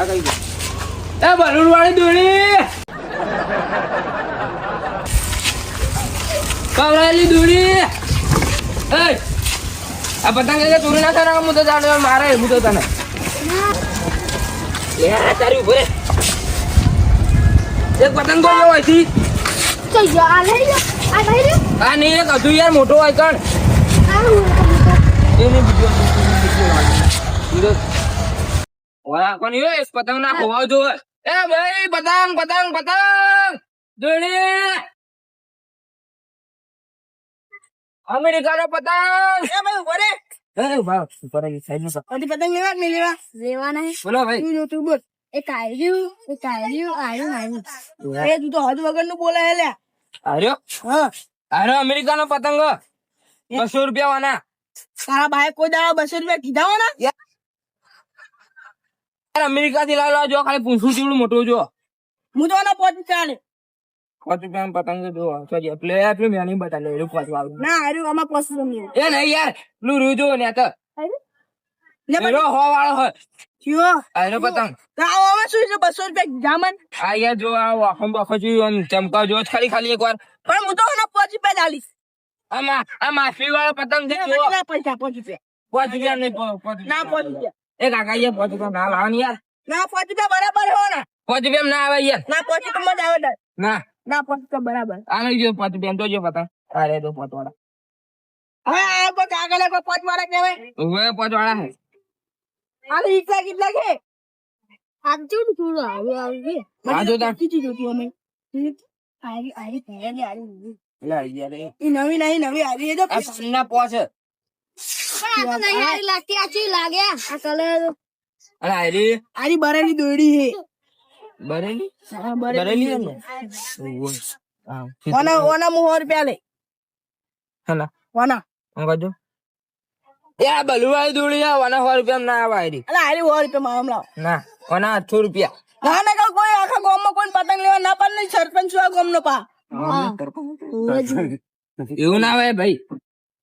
આ કઈ ગયો એ બલૂન વાળી દોડી કવરાયેલી દોડી એ આ પતંગ એટલે ચોરી ના કરે હું તો જાણે મારે હું તો તને. લે આ તારી ઊભો રે એક પતંગ કોઈ હોયથી તો યા લઈ લો આ લઈ લો. આ નહીં એક હજુ યાર મોટો હોય કણ. એની એને બીજો બીજો ઓલા કોની એ પતંગ ના ખોવાવ જો એ ભાઈ પતંગ પતંગ પતંગ! દોડી અમેરિકાનો પતંગ! એ ભાઈ ઊભો રે. એ સાઈડ નો બધી પતંગ લેવા કે લેવા? લેવા નહીં. બોલો ભાઈ. તું તું બોલ. એ આયર્યું એક આયર્યું આયર્યું આયર્યું એ તું તો હદ વગરનું બોલે લે. આર્યો? હા. આર્યો અમેરિકાનો પતંગ બસો રૂપિયા વાના. તારા ભાઈ કોઈ દાડા બસો રૂપિયા કીધા હોય ને? યાર અમેરિકા થી લાવ જો ખાલી પૂછું જેવડું મોટું જો. હું તો એના પોચ ચાલે પાંચ રૂપિયા પતંગ જો સોરી પ્લે આપ્યું મેં નહીં બતાવ્યું એનું પાંચ વાળું. ના આયર્યું આમાં પોચ નહીં એ નહીં યાર પેલું રૂ જો ને તો. એનો હો વાળો હોય ચિયો આનો પતંગ. આવો હવે શું છે બસો રૂપિયા જામન? મને આ યાર જો આ વાખમ બખો છું ચમકા જો ખાલી ખાલી એક વાર પણ હું તો પોચ રૂપિયા ચાલીસ આમાં આ માફી વાળો પતંગ છે પૈસા? પોચ રૂપિયા. પાંચ રૂપિયા નહીં પાંચ ના પોચ રૂપિયા. એ કાકા યાર પાંચ રૂપિયા ના લાવવાની યાર. ના પોચ રૂપિયા બરાબર હો ને. પાંચ રૂપિયા ના આવે યાર. ના પોચ રૂપિયા મજા આવે ના. ના પોચ રૂપિયા બરાબર. આ નહીં જો પાંચ રૂપિયા તો જો અરે તો પાંચ વાળા. હવે આ કોઈ કાગળ કોઈ પોચ વાળા કહેવાય? હવે પાંચ વાળા હે. આ ઈટલા કેટલા કે આગજો ને થોડું આવે આવ્યું આ જો. કીધી જોતી અમે? લે યાર એ ઈ નવી નવી આવી એ તો આ પોચ બરેલી દોડી ને ઓના ઓના મું હલા. ઓના. બલુવાળી દોડી આ વાના સો રૂપિયા ના આવે આરી અલા આરી સો રૂપિયા મામ લાવ. ના વાના આઠસો રૂપિયા. ના ના કોઈ આખા ગામમાં કોઈ પતંગ લેવા ના પાડ નહીં સરપંચ આ ગામનો પા? એવું ના હોય ભાઈ.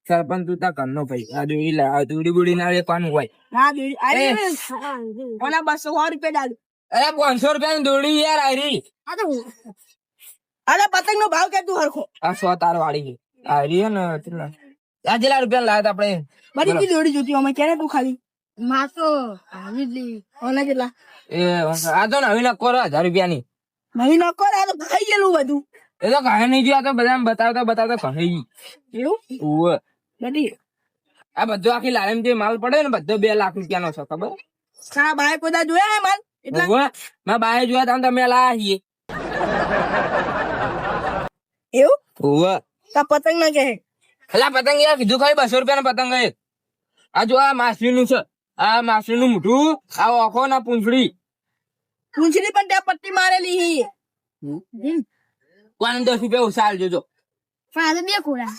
સરપંચ તું તા કરનો ભાઈ. આ દોડી લા આ દોડી બોડી ના લેવાનું હોય. ના દોડી ઓના બસો રૂપિયા ડાલ. અરે પાંચસો રૂપિયા ની દોડી યાર આરી અરે પતંગ નો ભાવ કે તું હરખો? આ સો તાર વાળી આરી હે ને કેટલા આ જેલા રૂપિયા લાયા આપણે. મારી કી દોડી જોતી અમે? ક્યારે તું ખાલી? માસો આવી જ ઓલા જેલા એ આ તો નવી નક્કો હજાર રૂપિયા ની નવી નકો આ તો ખાઈ ગયેલું બધું. એ તો કહે નહીં જોયા તો બધા બતાવતા બતાવતા કહે એવું? બધી આ બધો આખી લાલમ જે માલ પડે ને બધો બે લાખ રૂપિયા નો છે ખબર? હા બાય બધા જોયા હે માલ? એટલા? ઓવે બાય જોયા તા તમે લાયા છીએ. એવું? ઓવે તા પતંગ ના કહે. ખલા પતંગ યાર કીધું ખાલી બસો રૂપિયા નો પતંગ એક આ જો આ માછલી નું છે આ માછલી નું મોઢું આ ઓખો ના પૂંછડી. પૂંછડી પણ ત્યાં પટ્ટી મારેલી હી. કોને દસ રૂપિયા ઉછાળ આલજો ફાદે બે કોડા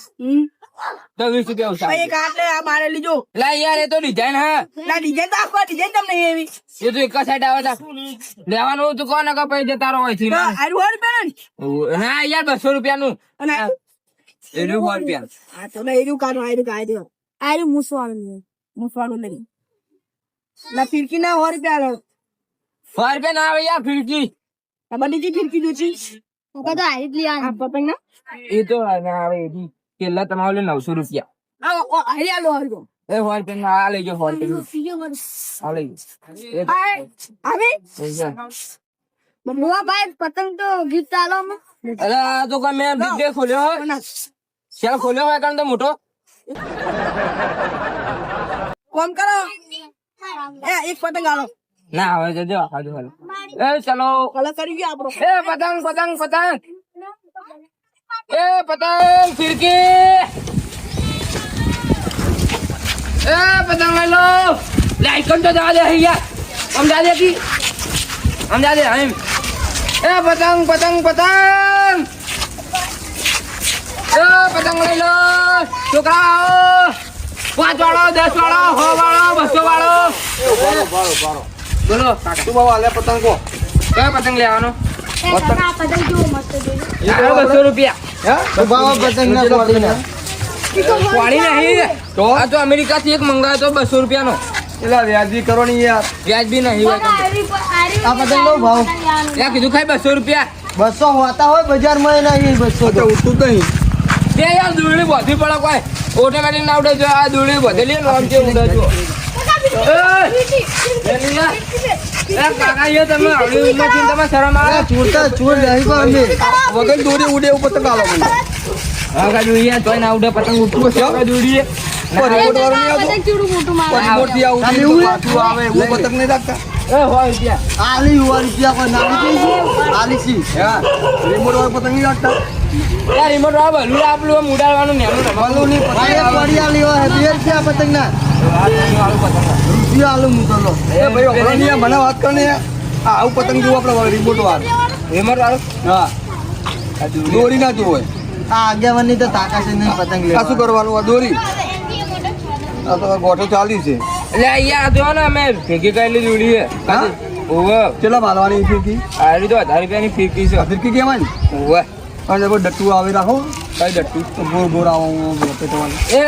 તો વીસ રૂપિયા ઓછા એક આટલે આ મારે લીજો લા યાર એ તો ડિઝાઇન હા. ના ડિઝાઇન તો આખો ડિઝાઇન તમને એવી. એ તો એક સાઈડ આવે તા લેવાનું તો કોને કે પછી તારો આરું હોય રૂપિયા હા યાર બસો રૂપિયા નું અને એનું સો રૂપિયા. આ તો ના એરું કાઢો આરું કાઢો આરું મુસવાળું મુસવાળું નહીં. ના ફિરકી ના હો રૂપિયા લો. સો રૂપિયા ના આવે યાર ફિરકી. તમારી બધી જી ફિરકી જોચી તો આરી જ આ પતંગ એ તો ના આવે એથી કેલા તમારે લે નવસો રૂપિયા. આ ઓ આરી આલો હરકો એ સો રૂપિયા ના આ લેજો સો રૂપિયા આ લેજો. આવે? એ ભાઈ પતંગ તો ગીત ચાલો અરે આ તો કોઈ મેં ખોલ્યો હોય. શેલ ખોલ્યો હોય કારણ તો મોટો. કોમ કરો. એ એક પતંગ આલો. ના હવે જજો હાજુ હાલો એ ચલો. કલર કરી ગયો આપણો. એ પતંગ પતંગ પતંગ. એ પતંગ ફિરકી. એ પતંગ લઈ લો. લાઈકન તો જવા દે અહીંયા સમજા દે કી? સમજા દે એમ. એ પતંગ પતંગ પતંગ. એ પતંગ લઈ લો. છોકરાઓ પાંચ વાળો દસ વાળો સો વાળો બસો વાળો બોલો કાકા બાબા આલે પતંગ કો. કયો પતંગ લેવાનો? પતંગ જો મસ્ત જોઈ બસો રૂપિયા. હે? બાબા પતંગ ના કોડીને પાણી નહીં તો? આ તો અમેરિકા થી એક મંગાવ્યો તો બસો રૂપિયાનો. એટલે વ્યાજબી કરો નહીં યાર વ્યાજ બી નહીં હોય આ પતંગ લો ભાવ. ત્યાં કીધું ખાઈ બસો રૂપિયા. બસો હોતા હોય બજારમાં એ નહીં બસો તો ઉઠતું નહીં. તે યાર દોરડી બધી પડક કોઈ. ઓટોમેટિક ના ઉડે જો આ દોરડી બોધેલી ને છે ઉડે જો વગર દોરી ઉડે એવું પતંગ આલો મને યાર ના ઉડે પતંગ ઉઠવું છે કાજુ ઉડીએ રિમોટ વાળો નહીં આવતો રિમોટથી આવું ખાલી તો એવું પાછું આવે એવું પતંગ નહીં રાખતા એ હોય રૂપિયા આલી યુવા રૂપિયા કોઈ આલી સી હા રિમોટ પતંગ નહીં રાખતા યાર રિમોટ વાળા ભલું ઉડાડવાનું નેનું ભલું નહીં પતંગ. પડિયા લેવા હે બે રૂપિયા પતંગ ના આ આલુ વાળું પતંગ રૂપિયા આલું હું તો લો એ ભાઈ હમણાં મને વાત કર ને આવું પતંગ જોવું આપણે રિમોટ વાર હેમર વાળું હા દોરી ના જોવે આ આગેવાની તો તાકાત નહીં પતંગ લેવા શું કરવાનું આ દોરી આ તો ગોઠો ચાલી છે એટલે અહીંયા જો ને અમે ભેગી કરેલી જોડી છે હા? ઓવે કેટલા મારવાની ફીરકી આ રીતે હજાર રૂપિયાની ફીકી છે ફીરકી કહેવાય ને ઓવે અને ડટ્ટુ આવી રાખો કઈ દટ્ટુ તો. ગોળ ગોળ આવો પેટવાનું એ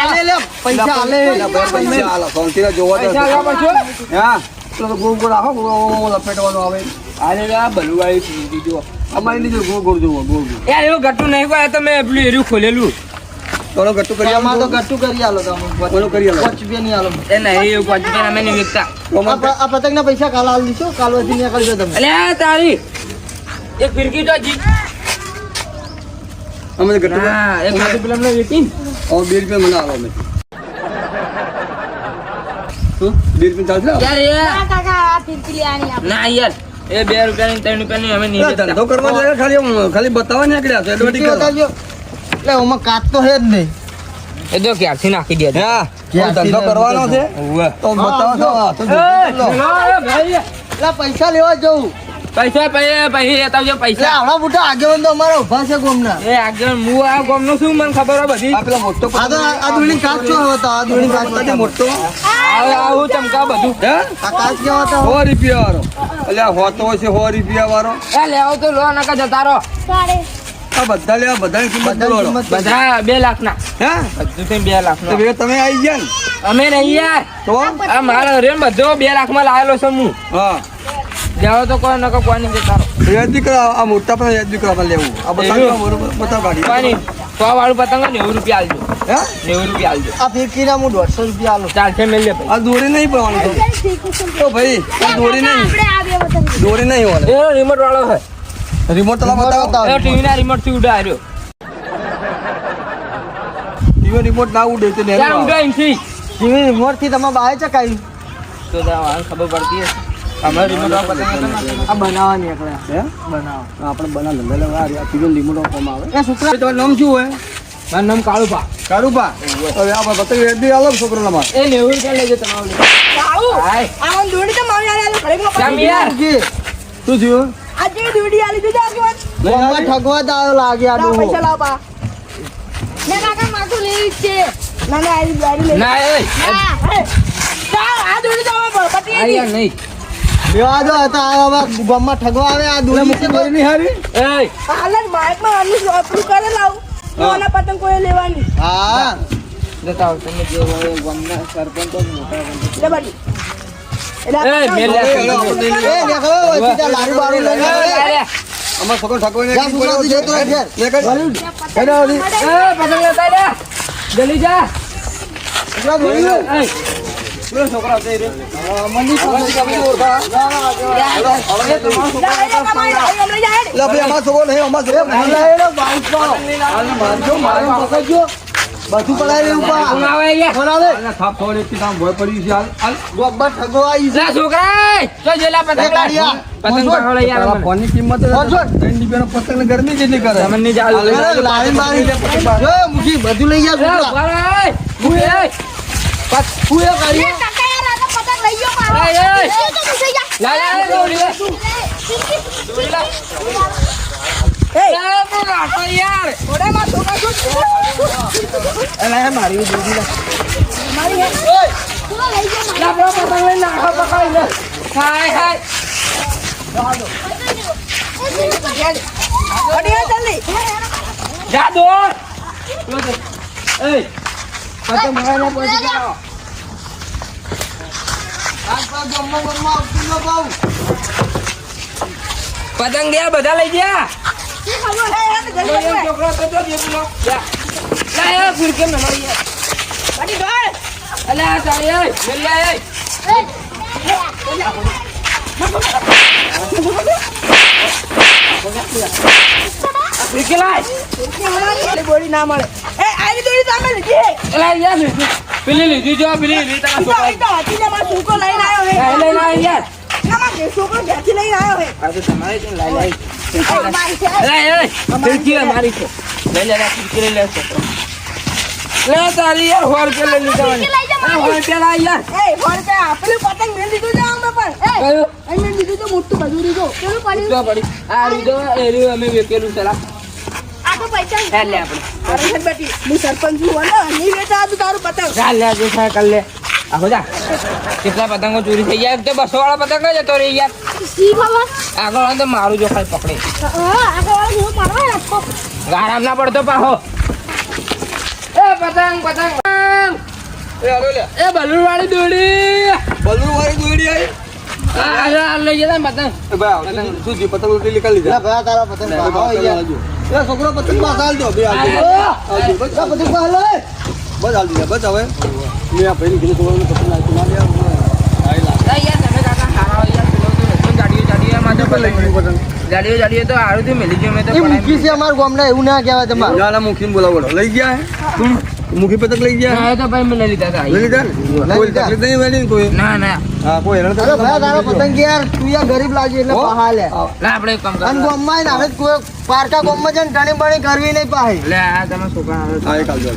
આલે લે પૈસા આલે પૈસા આલો. સોનતીના જોવા તો હા? તો ગોળ ગોળ રાખો ગોળ લપેટવાનું આવે અરે આ બલું વાળી ફીકી જો. અમારી લીધું ગોળ ગોળ જોવો ગોળ ગોળ. યાર એવું ગટ્ટું નહીં કોઈ તો મેં પેલું એર્યું ખોલેલું. થોડો ગટ્ટુ કરી આમાં તો આલો ગટ્ટુ કરી આલો તો કરી આલો. પાંચ રૂપિયા નહીં આલો. એ નહીં એવું પાંચ રૂપિયા અમે નહીં વેચતા આ આ પતંગના પૈસા કાલ આલી દીધો કાલ વધી નીકળી જાઓ તમે. અલે તારી. એક ફિરકી તો જી અમે તો ગટ્ટુ હા એક ખાતું પેલા અમને વેચી ને. હવે બે રૂપિયા મને આલો અમે શું? બે રૂપિયા ચાલશે યાર એ ના યાર. એ બે રૂપિયાની ત્રણ રૂપિયાની અમે નહીં ના, વેચતા ધંધો કરવા ખાલી ખાલી બતાવવા નીકળ્યા છે ફીરકી એટલે ઓમાં તો હે જ નહીં. એ ક્યારથી નાખી દે હા ધંધો કરવાનો છે? તો બતાવો તો એ, પૈસા લેવા જવું. પૈસા પૈસા આવજો પૈસા. આવડા મોટા આગેવાન તો અમારા ઊભા છે ગોમના. એ આગળ હું આ ગોમનો શું મને ખબર હોય બધી. આ પેલો મોટો આ તો આ દુણી કાચ છો હવે તો આ દુણી કાચ પતંગ મોટો. આ આ હું ચમકા બધું. હે? આ કાચ કેવા તો સો રૂપિયા વાળો. એટલે હોતો હોતો છે હો રૂપિયા વાળો. એ લેવો તો લો નકા જતા રહો. આ બધા લેવા બધા કિંમત બોલો. બધા બે લાખ ના હે? બધું બે લાખ તો ભેગા તમે આવી ગયા ને? અમે નહીં યાર. તો? આ મારો રેન બધો બે લાખમાં લાવેલો છું હું. હા. જાઓ તો કોઈ નકો કોઈ નહીં જતા યાદ દીકરા આ મોટા પણ યાદ દીકરા લેવું. આ બતાવ બરોબર બતાવ ગાડી નહીં. સો વાળું પતંગ નેવું રૂપિયા આલજો. હે? નેવું રૂપિયા આલજો. આ ફિરકીના હું દોઢસો રૂપિયા આલું. ચાલશે મેલ લે આ દોરી નહીં પડવાનું તો. ભાઈ આ દોરી નહીં. દોરી નહીં હોય. એ રિમોટ વાળો છે. રિમોટ તલા બતાવો. ટીવી ના રિમોટથી ઉડાડ્યો ટીવી રિમોટ ના ઉડે તો ને લેવું ઉડો અહીંથી ટીવી રિમોટથી તમે બહાર ચકાઈ તો ખબર પડતી હશે. અમારે રિમોટ વાળો પતંગ હતો ને. આ બનાવવા નીકળ્યા હે? આપણે બના ધંધા લેવા આ આવે. એ છોકરા તમારું નામ શું હોય? મારું નામ કાળુભા. કારુબા હવે આ આલો છોકરો ના એ નેવું રૂપિયા લેજો તમારું શું થયું? ગામમાં ઠગવા તો લાગે આ ડોહો. ના એ આ યાર નહીં લેવા આ આ નહીં જે જ લે. બારી દો એ, આવે. અરે, અમાર છોકરો ઠકવાઈને જા સુરતથી જતો રહે ઘેર. લે કર. હેડો હળી. એ, પતંગ લેતા લે. જલ્દી જા છોકરા દોરી લો. એ, પેલો છોકરો હતો એ રહ્યો. હા, મંદી પાસે તમે ઓળખા. લે ભાઈ અમાર છોકરો નહીં અમાર છોકરો નહીં. બધું રહ્યું. છોકરા. ત્રણ રૂપિયાનો પતંગને ગરમી જેટલી કરે તમને મારી જો, મુઠી બધું લઈ જા. અલા, એ મારી. પેલો પતંગ લઈને નાખો, પકડી. હાય, હાય. જા દોડ. એ. પતંગ ભરાઈને પહોંચી ગયા પતંગ ગયા બધા લઈ ગયા છોકરો તો બે પેલો. જા. જા, એ આ તારી આ. આ. ગોળી ના મળે એ આની દોરી સામે લીધી અલા યાર. પેલી લીધી જો પેલી લીધી તારા છોકરા અહીં તો હાથીને મારો છોકરો લઈને આવ્યો હે. લાય લઈને આય યાર. ના, મારો છોકરો ઘેરથી લઈને આવ્યો હે. આ તો તમારે ને, લઈ લઈ. લઈ. આ અમે પણ. એ કયું? અહીં મેં લીધું છે મોટું બધું લીધું. પેલું પડ્યું. તો પડી. આ લીધો એ અમે વેકેલું ચલા આ પૈસા લે આપણે અરે બેટી હું સરપંચ છું અને નહીં વેચા તું તારું પતંગ ચાલ લે કર લે આખો જા કેટલા પતંગો ચોરી થઈ ગયા તો બસો વાળા પતંગ જ હતો રે યાર સી આગળ વાળો તો મારું જો ખાલી પકડે ગારામ ના પડતો પાહો એ પતંગ પતંગ! એ બલૂન વાળી દોડી બલૂન વાળી દોડી આવી આ આ આ લઈ જતા ને પતંગ એ ભાઈ આવતી શું થયું? પતંગ લૂંટી લીધા લીધા ભયા તારા પતંગ લે, પાડો પતંગ યાર. આલજો. એ છોકરો પતંગ પાછા આલજો બે આલજો આલજો બસ આ પતંગ પાછા આલો, એ. બસ આલજો લે, બસ હવે મેં આ ભાઈને કીધું છોકરાને પતંગ આલજો ના લે આ આ યાર તમે કાકા હારા હોય યાર પેલો તો નતો ગાડીઓ ગાડીઓ એમાં તો પતંગ લઈ ગયું પતંગ ગાડીઓ ગાડીઓ તો હારું થી મેલી ગયો મેં તો એ પડાવી મૂકી છે અમારા ગામના એવું ના કહેવાય તમારે ના ના મુખીને બોલાવો લઈ ગયા હે મુખી પતંગ લઈ ગયા ના, એ તો ભાઈ મેં લઈ લીધા હતા લઈ લીધા ને કોઈ લીધા. તકલીફ નહીં વેલી ને કોઈ ના ના હા કોઈ હેરાન ભયા તારો પતંગ યાર તું યાર ગરીબ લાગે એટલે હો? પહા લે ના આપણે કામ અને કરો ગામમાં આઈને હવે કોઈ પારકા ગોમમાં જન ટણી બણી કરવી નહીં પાહી. લે આ તમે છોકરા આવે કાલ જો.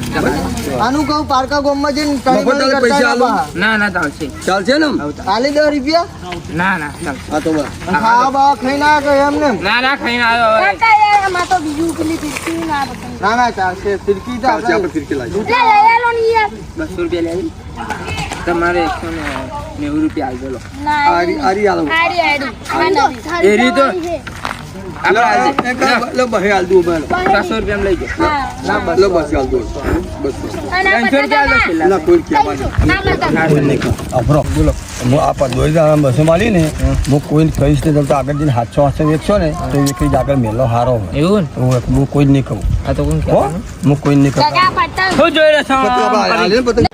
આનું કહું પારકા ગોમમાં જન ટણી બણી કરતા પૈસા આલો? ના ના ચાલશે. ચાલશે ને આલી દો રૂપિયા. ના ના ચાલ આ તો બસ. અને ખાવા બાવા ખાઈ ના કે એમ ને ના ના ખાઈને આવ્યો હવે. કાકા યાર આમાં તો બીજું પેલી ફીરકી ના પતંગ ના ના ચાલશે. ફિરકી તો ચાલશે આપણે ફિરકી લાવીએ લે લે લો ની યાર. બસો રૂપિયા લેવી? તમારે એકસો ને નેવું રૂપિયા આવી ગયેલો આરી આરી આલો. આરી આરી એરી લો, બહે આલ રૂપિયા લઈ ગયો. લો બસ. આલ દઉં બસ ત્રણસો રૂપિયા ના. કોઈ બોલો. હું આ પર દોરી દાડા બસો માલી ને હું કોઈને કહીશ ને તો આગળ જઈને હાથસો હાથસો વેચશો ને તો એ કઈ આગળ મેલો હારો એવું ને? હું હું કોઈ નહીં કહું. આ તો કોણ હો? હું કોઈ નહીં કહું. શું જોઈ રહ્યો છો?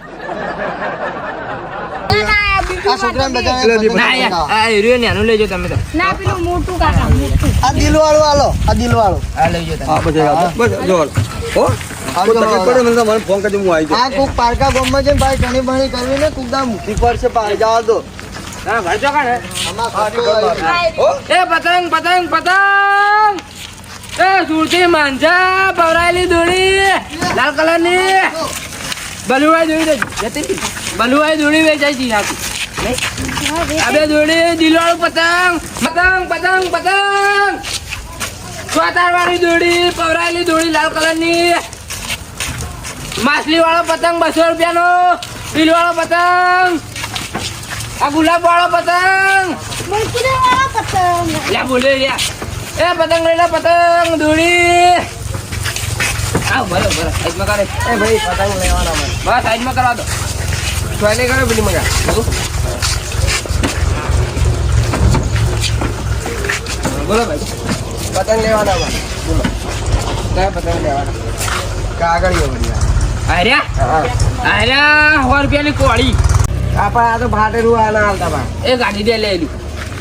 પતંગ આ છોકરાને પતંગ ના યાર આ હીરો ને આનું લેજો તમે તો. ના પેલું મોટું કાકા મોટું. આ દિલ વાળો આલો આ દિલ વાળો આ લેજો તમે. હા પછી બસ જો. હો? ફોન કરજો હું આવી આ કોક પારકા ગામમાં ભાઈ કરવી ને મૂકી પડશે જવા દો. એ પતંગ પતંગ પતંગ! એ સુરતી માંજા પવરાયેલી દોડી લાલ કલરની. બલુવાઈ દોડી જતી બલુવાઈ દોડી વેચાઈ જી નાખી દોડી દિલવાળો પતંગ. પતંગ પતંગ પતંગ. સ્વાતાર વાળી દોડી પવરાયેલી દોડી લાલ કલરની. માછલી વાળો પતંગ બસો રૂપિયાનો. દિલ વાળો પતંગ. આ ગુલાબ વાળો પતંગ. લે બોલે એ પતંગ લઈ પતંગ દોડી. આવ બરો બરો સાઈડમાં કરે. એ ભાઈ પતંગ લેવાના બસ સાઈડમાં કરવા દો. કરો પેલી મગા બોલો ભાઈ પતંગ લેવાના મને કયા પતંગ લેવાના કાગળીઓ બધી આર્યા આર્યા સો રૂપિયાની કોળી આપા આ તો ફાટેલું આના હાલતા બા એ ગાડી દે લે એલી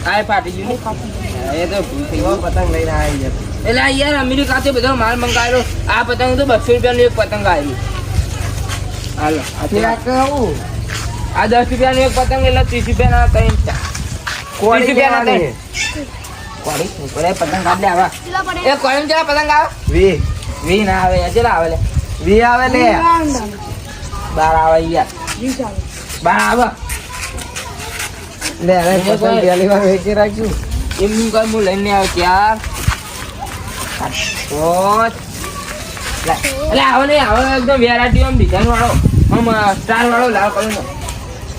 આ ફાટી ગયું એ તો. પતંગ લઈને આવી જતો એટલે આ યાર અમેરિકાથી બધો માલ મંગાવેલો આ પતંગ તો બસો રૂપિયાનું એક પતંગ આવેલું હાલો આ કહું આ દસ રૂપિયાનું એક પતંગ એટલે ત્રીસ રૂપિયાના ત્રણ ત્રીસ રૂપિયાના ત્રણ. કોળી? ઉપર પતંગ કાઢ લે આવા એ કોળી જેવા પતંગ આવે? વી. વી ના આવે યાર આવે લે. વી આવે લે. બાર આવે યાર બાર આવે. લે હવે પતંગ પહેલી વાર વેચી રાખ્યું એમનું કઈ હું લઈને આવ્યો ત્યાર. પાંચ એટલે આવો નહીં આવો એકદમ વેરાયટી આમ ડિઝાઇન વાળો. આમ સ્ટાર વાળો લાલ કલર નો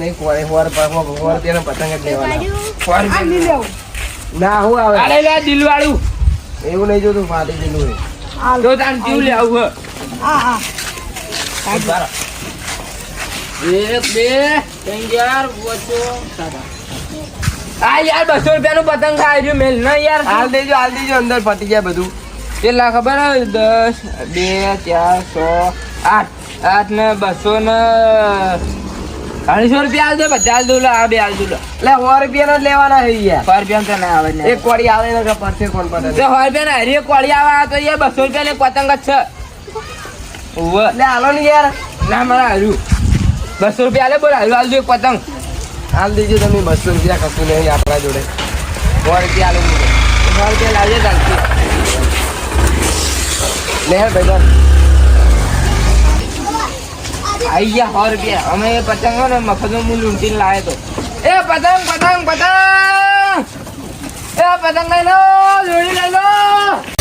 નહીં પતંગ જ લેવાના. લેવું. ના હું આવે? આલે લે દિલ એવું નહીં જોતું ફાટી ગયેલું હોય હાલ. તાન જીવ લે આવું હા. હા એક બે ત્રણ ચાર પાંચ આ યાર બસો રૂપિયા નું પતંગ ખાઈ રહ્યું મેલ. ના યાર. હાલ દેજો હાલ દેજો અંદર પતી જાય બધું. કેટલા ખબર? દસ બે ચાર સો આઠ. આઠ ને બસો ને અઢીસો રૂપિયા આલજો બધા આલ દઉં લે આ બે આલજો લે. એટલે સો રૂપિયાના જ લેવાના છે યાર. સો રૂપિયા તો ના આવે ને. એક કોડી આવે ને પરસે કોણ પડે તો સો રૂપિયા ને હરી કોળી આવે તો યાર બસો રૂપિયા ને પતંગ જ છે. એટલે હાલો ને યાર. ના મારા હારું બસો રૂપિયા આલે બોલ હારું દઉં એક પતંગ. હાલ દેજો તમે બસો રૂપિયા કશું નહીં આપણા જોડે. સો રૂપિયા આલો સો રૂપિયા લાવજો ચાલશે. લે ભાઈ આઈ ગયા સો રૂપિયા. અમે પતંગ ને મફતમાં હું લૂંટીને લાવ્યો તો. એ પતંગ પતંગ પતંગ! એ પતંગ લઈ લો દોરી લઈ લો